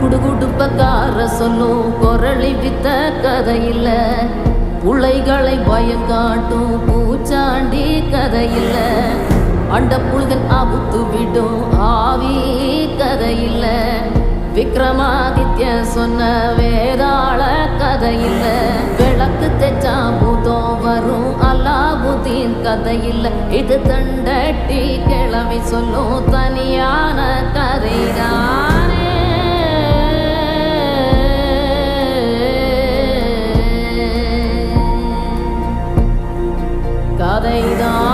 குடுகுடுப்பக்கார சொல்லும் குரளி வித்த கதையில்ல. புள்ளைகளை பயம் காட்டும் பூச்சாண்டி கதையில்ல. அண்ட புழுகன் அவுத்து விடும் ஆவி கதையில்ல. விக்ரமாதித்ய சொன்ன வேதாள கதையில்ல. விளக்கு தெச்சா பூதம் வரும் அல்லாபுதீன் கதையில்ல. இது தண்டட்டி கிளவி சொல்லும் தனியான கதை. கதைதான்.